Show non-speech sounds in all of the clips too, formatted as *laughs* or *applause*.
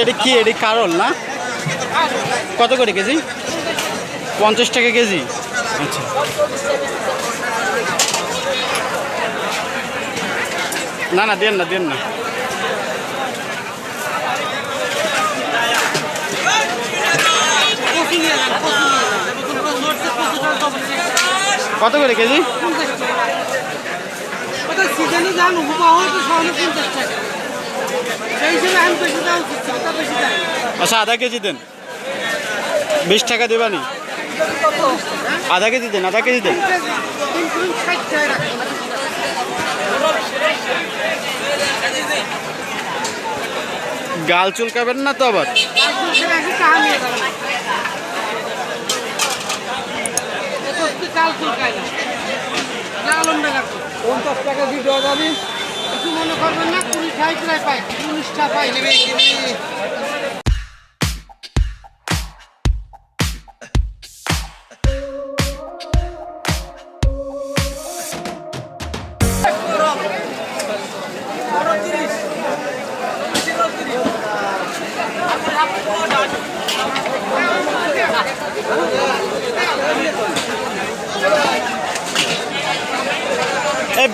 এটা কি? এটি কারল, না? কত করে কেজি? পঞ্চাশ টাকা কেজি। আচ্ছা। না না, দেন না দেন না। কত করে কেজি? সিজনে যান হুবা হয়তো সহনে পঞ্চাশ টাকা। সেই হিসেবে আমি বেশি উচিত ছিল, তা বেশি দেয় আচ্ছা আধা কেজি দেন। বিশ টাকা দেবানি আধা কেজি দেন আধা কেজি দেন। গাল চুলকাবেন না তো আবার? চাল চুলকায় না। দিয়ে দেওয়া যাবে কিছু মনে করবেন না কুড়ি ষাট প্রায় পাই উনিশটা পাই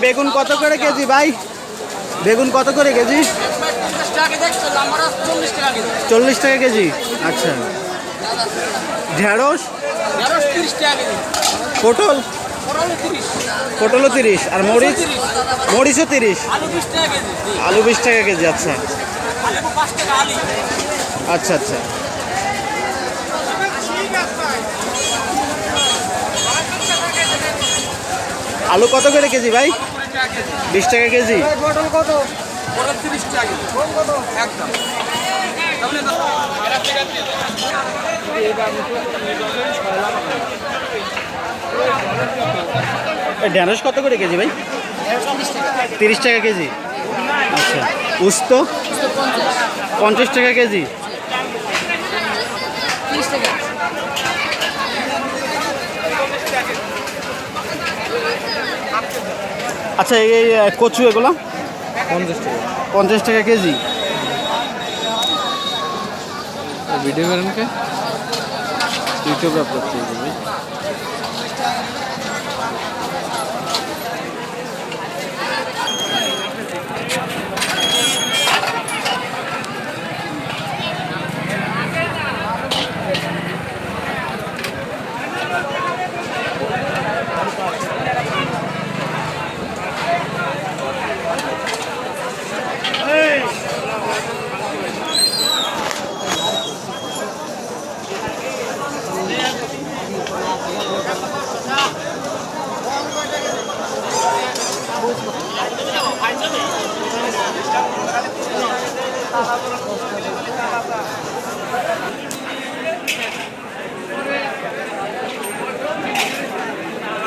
বেগুন কত করে কেজি ভাই? বেগুন কত করে কেজি? চল্লিশ টাকা কেজি। আচ্ছা। ঢেঁড়স? পটল? পটলও তিরিশ। আর মরিচ? মরিচও তিরিশ। আলু বিশ টাকা কেজি আচ্ছা। আচ্ছা আচ্ছা। আলু কত করে কেজি ভাই? বিশ টাকা কেজি। পটল কত? ঢেঁড়স কত করে কেজি ভাই? তিরিশ টাকা কেজি। আচ্ছা। উস্ত? পঞ্চাশ টাকা কেজি। আচ্ছা এই কচু এগুলো? পঞ্চাশ টাকা। পঞ্চাশ টাকা কেজি। ভিডিও করেন কে? ইউটিউবে আপলোড করে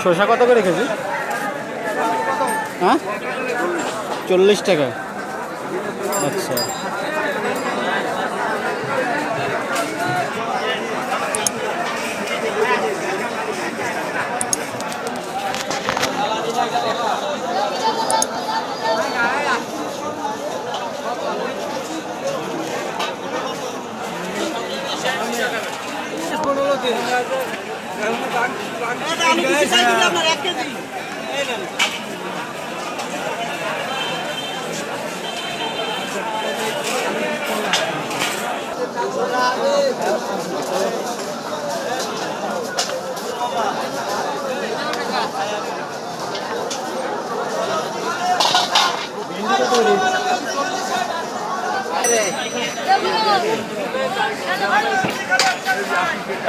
শসা কত করে রেখেছি হ্যাঁ? চল্লিশ টাকা। আচ্ছা।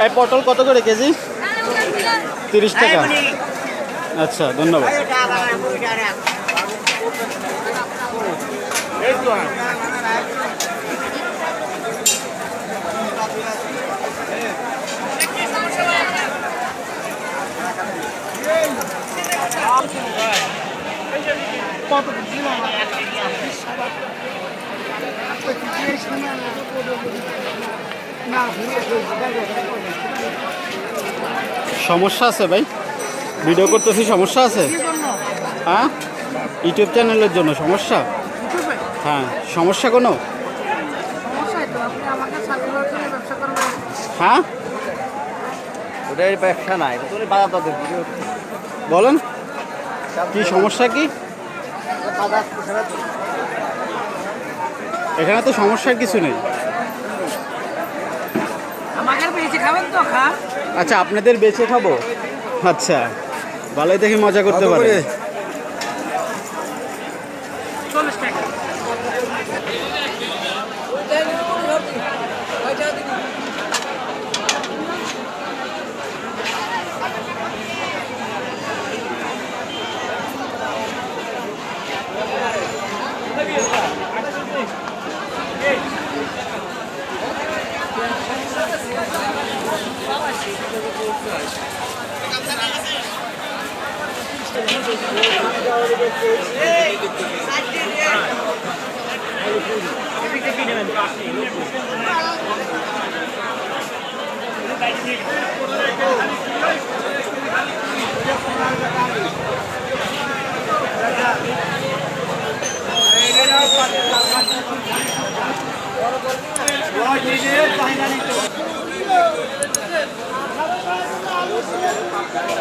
এই পটল কত করে কেজি? তিরিশ টাকা? আচ্ছা ধন্যবাদ। সমস্যা আছে ভাই? ভিডিও করতেছি সমস্যা আছে? হ্যাঁ? ইউটিউব চ্যানেলের জন্য সমস্যা? হ্যাঁ সমস্যা কোনো? হ্যাঁ? ওটাই ব্যবসা না বলেন কি সমস্যা কি? এখানে তো সমস্যার কিছু নেই। আমাকে বেশি খাবেন তো খা। আচ্ছা আপনাদের বেঁচে খাব? আচ্ছা ভালোই দেখি মজা করতে পারে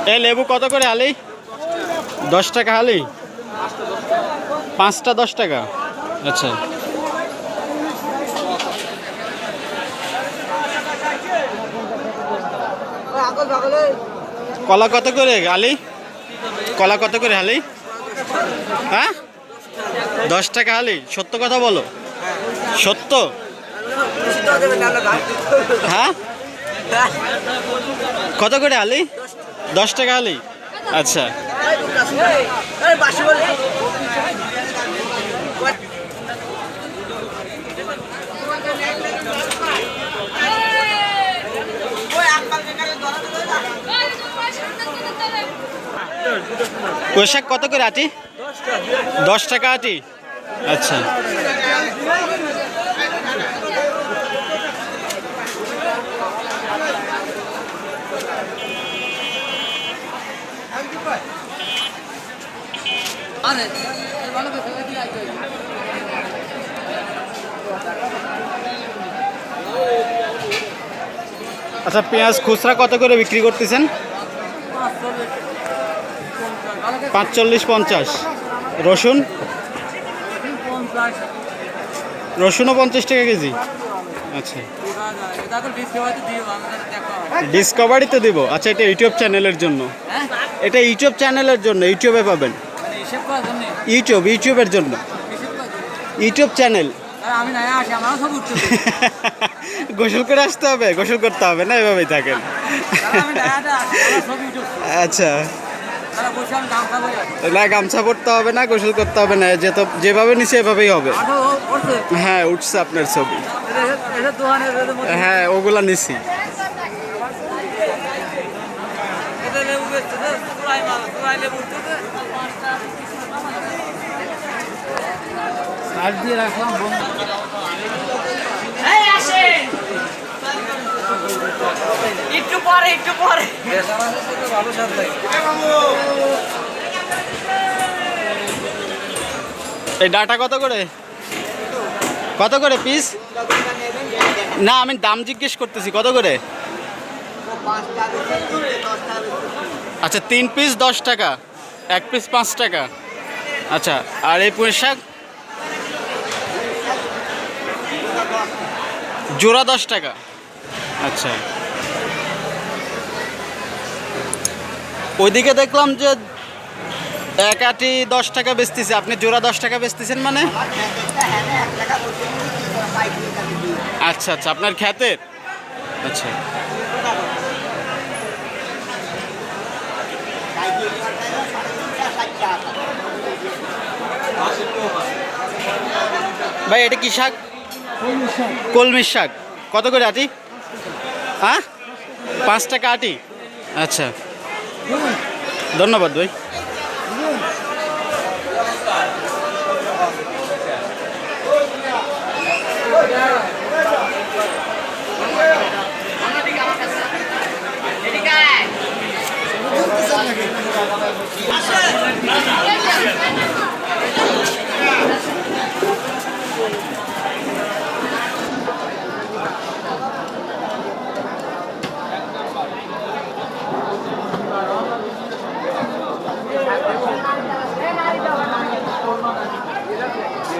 এ লেবু কত করে আলি? দশ টাকা হালি? পাঁচটা দশ টাকা। আচ্ছা। কলা কত করে আলি কলা কত করে হালি? হ্যাঁ? দশ টাকা হালি। সত্য কথা বলো। সত্য? হ্যাঁ? কত করে আলি দশ টাকা আলি আচ্ছা। পোশাক কত করে আটি? দশ টাকা আটি। আচ্ছা। আচ্ছা পেঁয়াজ খুচরা কত করে বিক্রি করতেছেন? পাঁচচল্লিশ পঞ্চাশ। রসুন? রসুনও পঞ্চাশ টাকা কেজি। আচ্ছা। ডিসকভারি তো দিব। আচ্ছা এটা ইউটিউব চ্যানেলের জন্য। এটা ইউটিউব চ্যানেলের জন্য ইউটিউবে পাবেন। ইউটিউব ইউটিউবের জন্য। YouTube channel. *laughs* গোসল করে আসতে হবে গোসল করতে হবে না এভাবেই থাকেন। আচ্ছা। না গামছা পরতে হবে না গোসল করতে হবে না যে তো যেভাবে নিছে এভাবেই হবে। হ্যাঁ উঠছে আপনার ছবি। হ্যাঁ ওগুলা নিছি। লেবু দিয়ে রাখলাম একটু পরে একটু পরে। ভালো এই ডাটা কত করে? কত করে পিস না আমি দাম জিজ্ঞেস করতেছি কত করে? আচ্ছা তিন পিস দশ টাকা এক পিস পাঁচ টাকা। আচ্ছা আর এই পুঁই শাক? জোড়া দশ টাকা। আচ্ছা। ওইদিকে দেখলাম যে এক আটি দশ টাকা বেচতেছে। আপনি জোড়া দশ টাকা বেচতেছেন মানে? আচ্ছা আচ্ছা। আপনার খ্যাতের? আচ্ছা। ভাই, এটা কি শাক? কলমির শাক। কত করে আটি? হ্যাঁ? পাঁচ টাকা আটি। আচ্ছা। ধন্যবাদ ভাই।